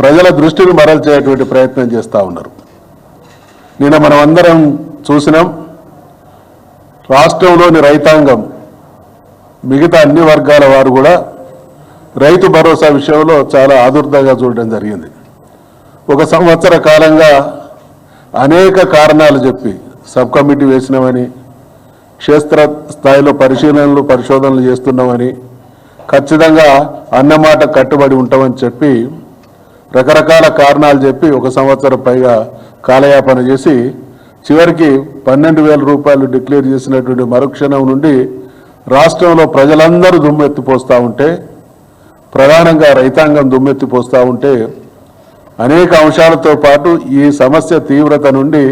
ప్రజల దృష్టిని మరల్చేటువంటి ప్రయత్నం చేస్తూ ఉన్నారు. నిన్న మనం అందరం చూసినాం రాష్ట్రంలోని రైతాంగం మిగతా అన్ని వర్గాల వారు కూడా రైతు భరోసా విషయంలో చాలా ఆదుర్దంగా చూడడం జరిగింది. ఒక సంవత్సర కాలంగా అనేక కారణాలు చెప్పి సబ్ కమిటీ వేసినామని క్షేత్ర స్థాయిలో పరిశీలనలు పరిశోధనలు చేస్తున్నామని ఖచ్చితంగా అన్నమాట కట్టుబడి ఉంటామని చెప్పి రకరకాల కారణాలు చెప్పి ఒక సంవత్సరం పైగా కాలయాపన చేసి చివరికి పన్నెండు వేల రూపాయలు డిక్లేర్ చేసినటువంటి మరుక్షణం నుండి రాష్ట్రంలో ప్రజలందరూ దుమ్మెత్తిపోస్తూ ఉంటే ప్రధానంగా రైతాంగం దుమ్మెత్తిపోస్తూ ఉంటే అనేక అంశాలతో పాటు ఈ సమస్య తీవ్రత నుండి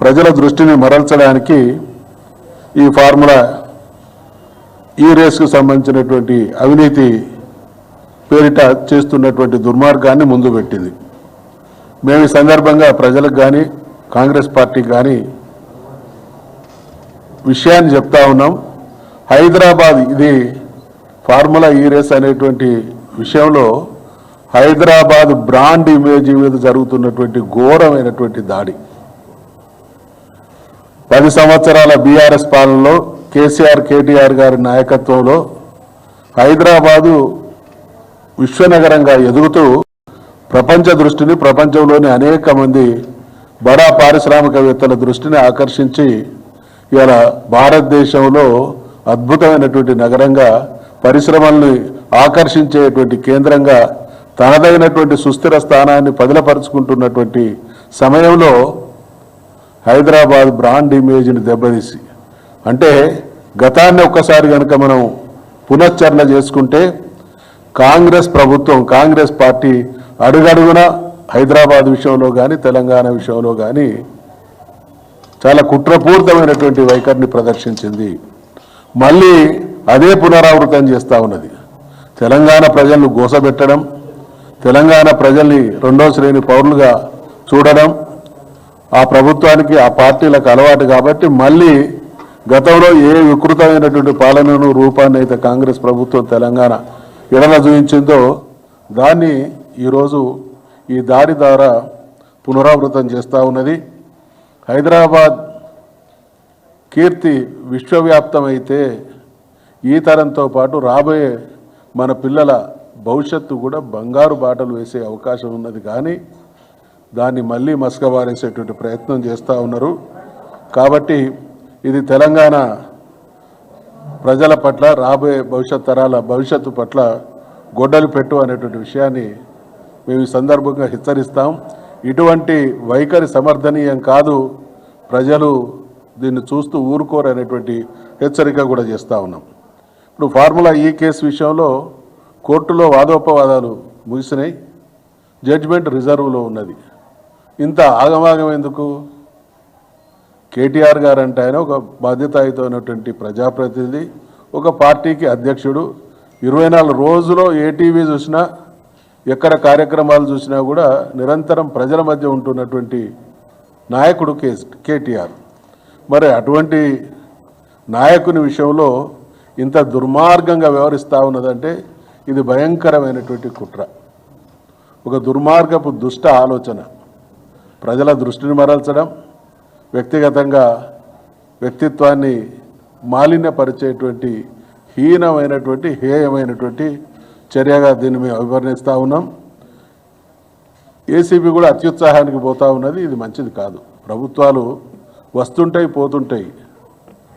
ప్రజల దృష్టిని మరల్చడానికి ఈ ఫార్ములా ఈ రేస్కు సంబంధించినటువంటి అవినీతి పేరిట చేస్తున్నటువంటి దుర్మార్గాన్ని ముందు పెట్టింది. మేము ఈ సందర్భంగా ప్రజలకు కానీ కాంగ్రెస్ పార్టీకి కానీ విషయాన్ని చెప్తా ఉన్నాం. హైదరాబాద్ ఇది ఫార్ములా ఈ రేస్ అనేటువంటి విషయంలో హైదరాబాద్ బ్రాండ్ ఇమేజ్ మీద జరుగుతున్నటువంటి ఘోరమైనటువంటి దాడి. పది సంవత్సరాల బీఆర్ఎస్ పాలనలో కేసీఆర్ కేటీఆర్ గారి నాయకత్వంలో హైదరాబాదు విశ్వనగరంగా ఎదుగుతూ ప్రపంచ దృష్టిని ప్రపంచంలోని అనేక మంది బడా పారిశ్రామికవేత్తల దృష్టిని ఆకర్షించి ఇవాళ భారతదేశంలో అద్భుతమైనటువంటి నగరంగా పరిశ్రమల్ని ఆకర్షించేటువంటి కేంద్రంగా తనదైనటువంటి సుస్థిర స్థానాన్ని పదిలపరుచుకుంటున్నటువంటి సమయంలో హైదరాబాద్ బ్రాండ్ ఇమేజ్ని దెబ్బతీసి అంటే గతాన్ని ఒక్కసారి కనుక మనం పునశ్చరణ చేసుకుంటే కాంగ్రెస్ ప్రభుత్వం కాంగ్రెస్ పార్టీ అడుగడుగున హైదరాబాద్ విషయంలో కానీ తెలంగాణ విషయంలో కానీ చాలా కుట్రపూరితమైనటువంటి వైఖరిని ప్రదర్శించింది. మళ్ళీ అదే పునరావృతం చేస్తూ ఉన్నది. తెలంగాణ ప్రజలను గోసబెట్టడం తెలంగాణ ప్రజల్ని రెండో శ్రేణి పౌరులుగా చూడడం ఆ ప్రభుత్వానికి ఆ పార్టీలకు అలవాటు కాబట్టి మళ్ళీ గతంలో ఏ వికృతమైనటువంటి పాలనను రూపాన్ని అయితే కాంగ్రెస్ ప్రభుత్వం తెలంగాణ ఎడల చూపించిందో దాన్ని ఈరోజు ఈ దాడి ద్వారా పునరావృతం చేస్తూ ఉన్నది. హైదరాబాద్ కీర్తి విశ్వవ్యాప్తమైతే ఈ తరంతో పాటు రాబోయే మన పిల్లల భవిష్యత్తు కూడా బంగారు బాటలు వేసే అవకాశం ఉన్నది. కానీ దాన్ని మళ్ళీ మసకబారేసేటువంటి ప్రయత్నం చేస్తూ ఉన్నారు. కాబట్టి ఇది తెలంగాణ ప్రజల పట్ల రాబోయే భవిష్యత్ తరాల భవిష్యత్తు పట్ల గొడ్డలు పెట్టు అనేటువంటి విషయాన్ని మేము ఈ సందర్భంగా హెచ్చరిస్తాం. ఇటువంటి వైఖరి సమర్థనీయం కాదు. ప్రజలు దీన్ని చూస్తూ ఊరుకోరు అనేటువంటి హెచ్చరిక కూడా చేస్తూ ఉన్నాం. ఇప్పుడు ఫార్ములా ఈ కేసు విషయంలో కోర్టులో వాదోపవాదాలు ముగిసినాయి. జడ్జిమెంట్ రిజర్వ్లో ఉన్నది. ఇంత ఆగమాగం ఎందుకు? కేటీఆర్ గారు అంటే ఆయన ఒక బాధ్యతాయుతమైనటువంటి ప్రజాప్రతినిధి ఒక పార్టీకి అధ్యక్షుడు. ఇరవై నాలుగు రోజులో ఏ టీవీ చూసినా ఎక్కడ కార్యక్రమాలు చూసినా కూడా నిరంతరం ప్రజల మధ్య ఉంటున్నటువంటి నాయకుడు కే కేటీఆర్. మరి అటువంటి నాయకుని విషయంలో ఇంత దుర్మార్గంగా వ్యవహరిస్తూ ఉన్నదంటే ఇది భయంకరమైనటువంటి కుట్ర. ఒక దుర్మార్గపు దుష్ట ఆలోచన. ప్రజల దృష్టిని మరల్చడం వ్యక్తిగతంగా వ్యక్తిత్వాన్ని మాలిన్యపరిచేటువంటి హీనమైనటువంటి హేయమైనటువంటి చర్యగా దీన్ని మేము అభివర్ణిస్తూ ఉన్నాం. ఏసీబీ కూడా అత్యుత్సాహానికి పోతూ ఉన్నది. ఇది మంచిది కాదు. ప్రభుత్వాలు వస్తుంటాయి పోతుంటాయి.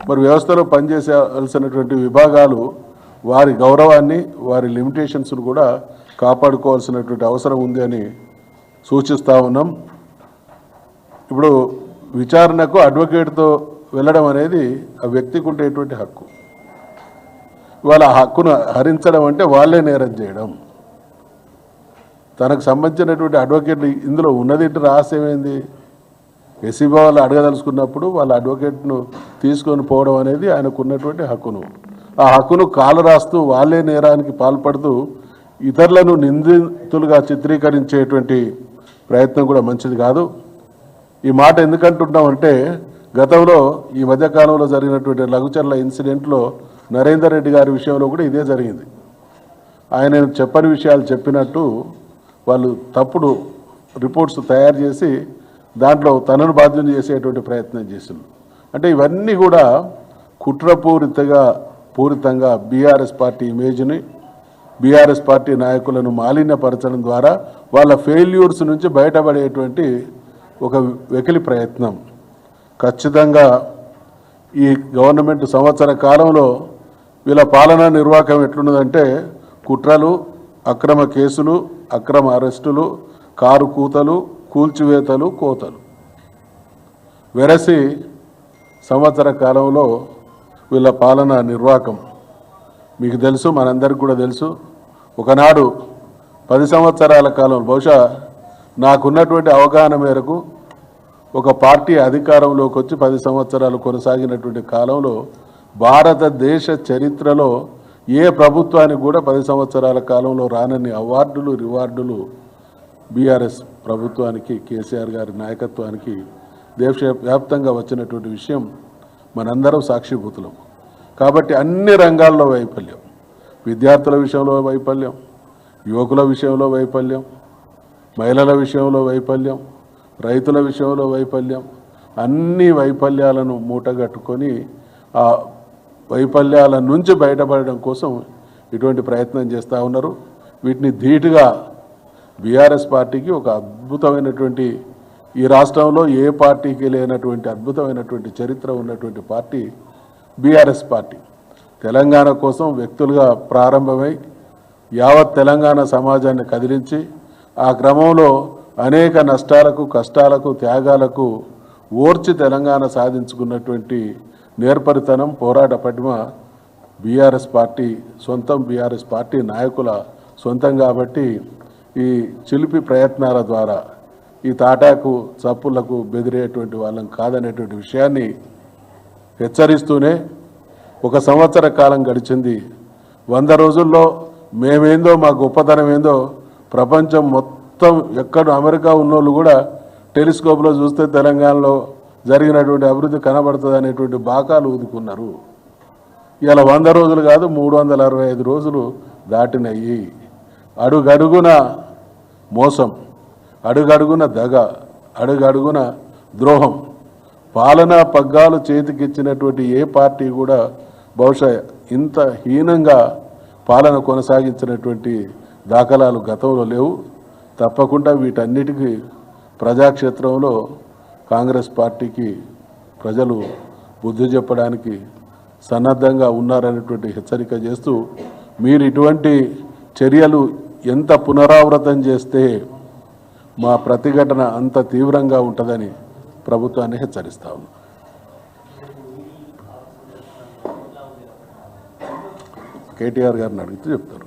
మరి వ్యవస్థలో పనిచేసేవలసినటువంటి విభాగాలు వారి గౌరవాన్ని వారి లిమిటేషన్స్ను కూడా కాపాడుకోవాల్సినటువంటి అవసరం ఉంది అని సూచిస్తూ ఉన్నాం. ఇప్పుడు విచారణకు అడ్వకేట్తో వెళ్ళడం అనేది ఆ వ్యక్తికి ఉండేటువంటి హక్కు. వాళ్ళ హక్కును హరించడం అంటే వాళ్ళే నేరం చేయడం. తనకు సంబంధించినటువంటి అడ్వకేట్లు ఇందులో ఉన్నది రహస్యం ఏంది? వాళ్ళు అడగదలుచుకున్నప్పుడు వాళ్ళ అడ్వకేట్ను తీసుకొని పోవడం అనేది ఆయనకు ఉన్నటువంటి హక్కును. ఆ హక్కును కాలు రాస్తూ వాళ్ళే నేరానికి పాల్పడుతూ ఇతరులను నిందితులుగా చిత్రీకరించేటువంటి ప్రయత్నం కూడా మంచిది కాదు. ఈ మాట ఎందుకంటున్నామంటే గతంలో ఈ మధ్యకాలంలో జరిగినటువంటి లఘుచర్ల ఇన్సిడెంట్లో నరేందర్ రెడ్డి గారి విషయంలో కూడా ఇదే జరిగింది. ఆయన చెప్పని విషయాలు చెప్పినట్టు వాళ్ళు తప్పుడు రిపోర్ట్స్ తయారు చేసి దాంట్లో తనను బాధ్యం చేసేటువంటి ప్రయత్నం చేసింది అంటే ఇవన్నీ కూడా కుట్రపూరితగా పూరితంగా బీఆర్ఎస్ పార్టీ ఇమేజ్ని బీఆర్ఎస్ పార్టీ నాయకులను మాలిన్యపరచడం ద్వారా వాళ్ళ ఫెయిల్యూర్స్ నుంచి బయటపడేటువంటి ఒక వెకిలి ప్రయత్నం. ఖచ్చితంగా ఈ గవర్నమెంట్ సంవత్సర కాలంలో వీళ్ళ పాలనా నిర్వాహకం ఎట్లున్నదంటే కుట్రలు అక్రమ కేసులు అక్రమ అరెస్టులు కారు కూతలు కూల్చివేతలు కోతలు. వెరసి సంవత్సర కాలంలో వీళ్ళ పాలన నిర్వాహకం. మీకు తెలుసు మనందరికి కూడా తెలుసు. ఒకనాడు పది సంవత్సరాల కాలం బహుశా నాకున్నటువంటి అవగాహన మేరకు ఒక పార్టీ అధికారంలోకి వచ్చి పది సంవత్సరాలు కొనసాగినటువంటి కాలంలో భారతదేశ చరిత్రలో ఏ ప్రభుత్వానికి కూడా పది సంవత్సరాల కాలంలో రానన్ని అవార్డులు రివార్డులు బీఆర్ఎస్ ప్రభుత్వానికి కేసీఆర్ గారి నాయకత్వానికి దేశ వ్యాప్తంగా వచ్చినటువంటి విషయం మనందరం సాక్షిభూతులం. కాబట్టి అన్ని రంగాల్లో వైఫల్యం. విద్యార్థుల విషయంలో వైఫల్యం యువకుల విషయంలో వైఫల్యం మహిళల విషయంలో వైఫల్యం రైతుల విషయంలో వైఫల్యం అన్ని వైఫల్యాలను మూటగట్టుకొని ఆ వైఫల్యాల నుంచి బయటపడడం కోసం ఇటువంటి ప్రయత్నం చేస్తూ ఉన్నారు. వీటిని ధీటుగా బీఆర్ఎస్ పార్టీకి ఒక అద్భుతమైనటువంటి ఈ రాష్ట్రంలో ఏ పార్టీకి లేనటువంటి అద్భుతమైనటువంటి చరిత్ర ఉన్నటువంటి పార్టీ బీఆర్ఎస్ పార్టీ. తెలంగాణ కోసం వ్యక్తులుగా ప్రారంభమై యావత్ తెలంగాణ సమాజాన్ని కదిలించి ఆ క్రమంలో అనేక నష్టాలకు కష్టాలకు త్యాగాలకు ఓర్చి తెలంగాణ సాధించుకున్నటువంటి నేర్పరితనం పోరాట పటిమ బీఆర్ఎస్ పార్టీ సొంతం బీఆర్ఎస్ పార్టీ నాయకుల సొంతం కాబట్టి ఈ చిలిపి ప్రయత్నాల ద్వారా ఈ తాటాకు చప్పులకు బెదిరేటువంటి వాళ్ళం కాదనేటువంటి విషయాన్ని హెచ్చరిస్తూనే ఒక సంవత్సర కాలం గడిచింది. వంద రోజుల్లో మేమేందో మా గొప్పతనం ఏందో ప్రపంచం మొత్తం ఎక్కడ అమెరికా ఉన్నోళ్ళు కూడా టెలిస్కోప్లో చూస్తే తెలంగాణలో జరిగినటువంటి అభివృద్ధి కనబడుతుంది అనేటువంటి బాకాలు ఊదుకున్నారు. ఇలా వంద రోజులు కాదు మూడు వందల అరవై ఐదు రోజులు దాటినయ్యి అడుగడుగున మోసం అడుగడుగున దగ అడుగడుగున ద్రోహం పాలనా పగ్గాలు చేతికిచ్చినటువంటి ఏ పార్టీ కూడా బహుశా ఇంత హీనంగా పాలన కొనసాగించినటువంటి దాఖలాలు గతంలో లేవు. తప్పకుండా వీటన్నిటికీ ప్రజాక్షేత్రంలో కాంగ్రెస్ పార్టీకి ప్రజలు బుద్ధి చెప్పడానికి సన్నద్ధంగా ఉన్నారనేటువంటి హెచ్చరిక చేస్తూ మీరు ఇటువంటి చర్యలు ఎంత పునరావృతం చేస్తే మా ప్రతిఘటన అంత తీవ్రంగా ఉంటుందని ప్రభుత్వాన్ని హెచ్చరిస్తా ఉన్నాం. కేటీఆర్ గారిని అడిగితే చెప్తారు.